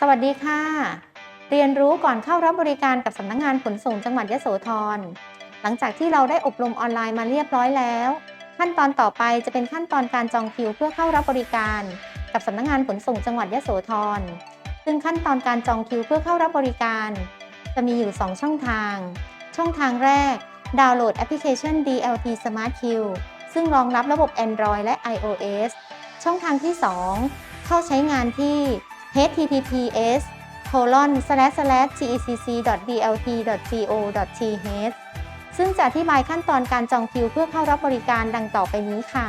สวัสดีค่ะ เรียนรู้ก่อนเข้ารับบริการกับสำนักงงานขนส่งจังหวัดยโสธร หลังจากที่เราได้อบรมออนไลน์มาเรียบร้อยแล้ว ขั้นตอนต่อไปจะเป็นขั้นตอนการจองคิวเพื่อเข้ารับบริการ กับสำนักงงานขนส่งจังหวัดยโสธร ซึ่งขั้นตอนการจองคิวเพื่อเข้ารับบริการ จะมีอยู่ 2 ช่องทาง ช่องทางแรก ดาวน์โหลดแอปพลิเคชัน DLT Smart Queue ซึ่งรองรับระบบ Android และ iOS ช่องทางที่ 2 เข้าใช้งานที่ https colon slash slash gecc dlt go th ซึ่งจะอธิบายขั้นตอนการจองคิวเพื่อเข้ารับบริการดังต่อไปนี้ค่ะ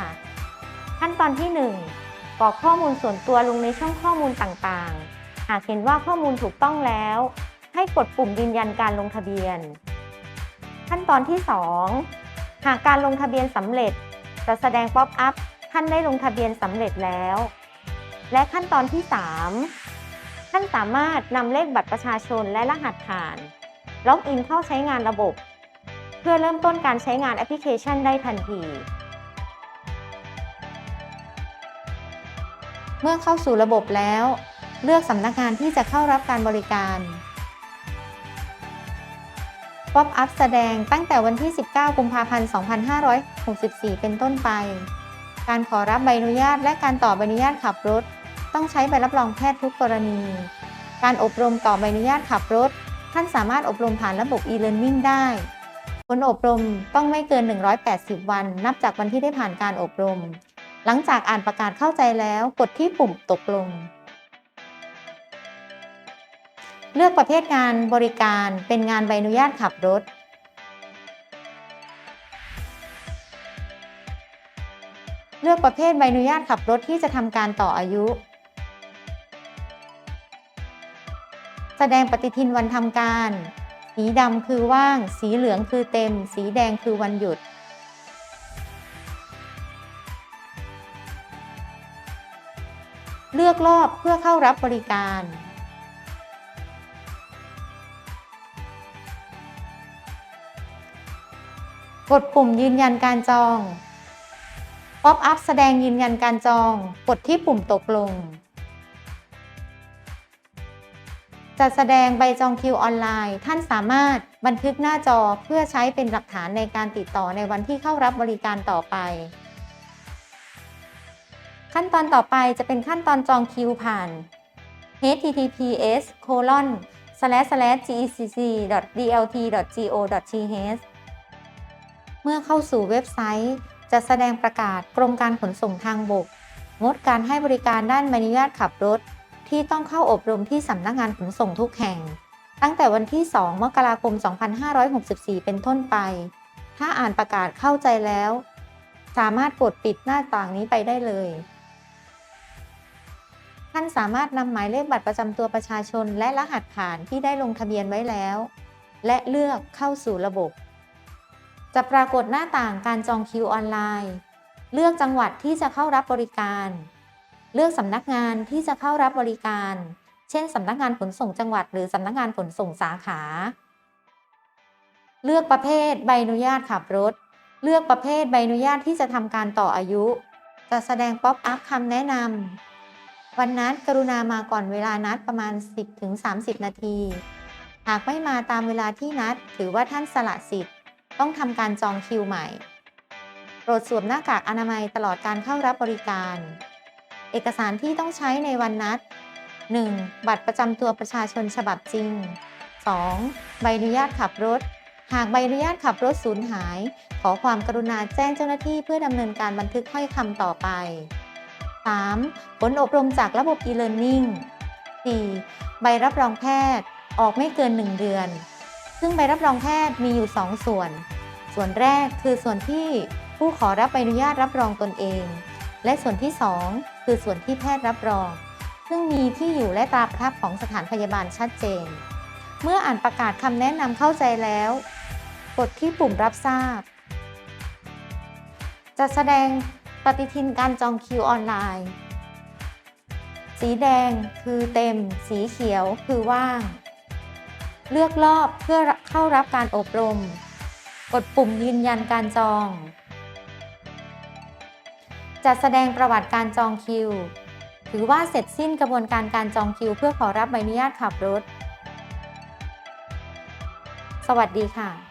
ขั้นตอนที่ 1กรอกข้อมูลส่วนตัวลงในช่องข้อมูลต่างๆ หากเห็นว่าข้อมูลถูกต้องแล้ว ให้กดปุ่มยืนยันการลงทะเบียน ขั้นตอนที่ 2 หากการลงทะเบียนสำเร็จ จะแสดงป๊อปอัพท่านได้ลงทะเบียนสำเร็จแล้ว และขั้นตอนที่ 3 ท่านสามารถนำเลขบัตรประชาชนและรหัสผ่านล็อกอินเข้าใช้งานระบบ เพื่อเริ่มต้นการใช้งานแอปพลิเคชันได้ทันที เมื่อเข้าสู่ระบบแล้ว เลือกสำนักงานที่จะเข้ารับการบริการป๊อปอัพแสดงตั้งแต่วันที่ 19 กุมภาพันธ์ 2564 เป็นต้นไป การขอรับใบอนุญาตและการต่อใบอนุญาตขับรถ ต้องใช้ใบรับรองแพทย์ทุกกรณี การอบรมต่อใบอนุญาตขับรถ ท่านสามารถอบรมผ่านระบบ e-learning ได้ผลอบรมต้องไม่เกิน 180 วัน นับจากวันที่ได้ผ่านการอบรม หลังจากอ่านประกาศเข้าใจแล้วกดที่ปุ่มตกลง เลือกประเภทงานบริการเป็นงานใบอนุญาตขับรถ เลือกประเภทใบอนุญาตขับรถที่จะทำการต่ออายุ แสดงปฏิทินวันทำการ สีดำคือว่าง สีเหลืองคือเต็ม สีแดงคือวันหยุด เลือกรอบเพื่อเข้ารับบริการ กดปุ่มยืนยันการจอง ป๊อปอัพแสดงยืนยันการจอง กดที่ปุ่มตกลง จะแสดงใบจองคิวออนไลน์ ท่านสามารถบันทึกหน้าจอเพื่อใช้เป็นหลักฐานในการติดต่อในวันที่เข้ารับบริการต่อไป ขั้นตอนต่อไปจะเป็นขั้นตอนจองคิวผ่าน https colon slash slash gecc dlt go th เมื่อเข้าสู่เว็บไซต์ จะแสดงประกาศกรมการขนส่งทางบก งดการให้บริการด้านใบอนุญาตขับรถ ที่ต้องเข้าอบรมที่สำนักงานขนส่งทุกแห่ง ตั้งแต่วันที่ 2 มกราคม 2564 เป็นต้นไป ถ้าอ่านประกาศเข้าใจแล้ว สามารถกดปิดหน้าต่างนี้ไปได้เลย ท่านสามารถนำหมายเลขบัตรประจำตัวประชาชน และรหัสผ่านที่ได้ลงทะเบียนไว้แล้ว และเลือกเข้าสู่ระบบ จะปรากฏหน้าต่างการจองคิวออนไลน์ เลือกจังหวัดที่จะเข้ารับบริการ เลือกสำนักงานที่จะเข้ารับบริการ เช่นสำนักงานขนส่งจังหวัด หรือสำนักงานขนส่งสาขา เลือกประเภทใบอนุญาตขับรถ เลือกประเภทใบอนุญาตที่จะทำการต่ออายุ จะแสดงป๊อปอัพคำแนะนำวันนัดกรุณามาก่อนเวลานัดประมาณ 10-30 นาที หากไม่มาตามเวลาที่นัด ถือว่าท่านสละสิทธิ์ ต้องทำการจองคิวใหม่ โปรดสวมหน้ากากอนามัยตลอดการเข้ารับบริการ เอกสารที่ต้องใช้ในวันนัด 1. บัตรประจำตัวประชาชนฉบับจริง 2. ใบอนุญาตขับรถ หากใบอนุญาตขับรถสูญหาย ขอความกรุณาแจ้งเจ้าหน้าที่เพื่อดำเนินการบันทึกถ้อยคำต่อไป 3. ผลอบรมจากระบบ e-learning 4. ใบรับรองแพทย์ ออกไม่เกิน 1 เดือน ซึ่งใบรับรองแพทย์มีอยู่ 2 ส่วน ส่วนแรกคือส่วนที่ผู้ขอรับใบอนุญาตรับรองตนเอง และส่วนที่ 2 คือส่วนที่แพทย์รับรอง ซึ่งมีที่อยู่และตราประทับของสถานพยาบาลชัดเจน เมื่ออ่านประกาศคำแนะนำเข้าใจแล้ว กดที่ปุ่มรับทราบ จะแสดงปฏิทินการจองคิวออนไลน์ สีแดงคือเต็ม สีเขียวคือว่าง เลือกรอบเพื่อเข้ารับการอบรม กดปุ่มยืนยันการจอง จะแสดงประวัติการจองคิว ถือว่าเสร็จสิ้นกระบวนการการจองคิว เพื่อขอรับใบอนุญาตขับรถ สวัสดีค่ะ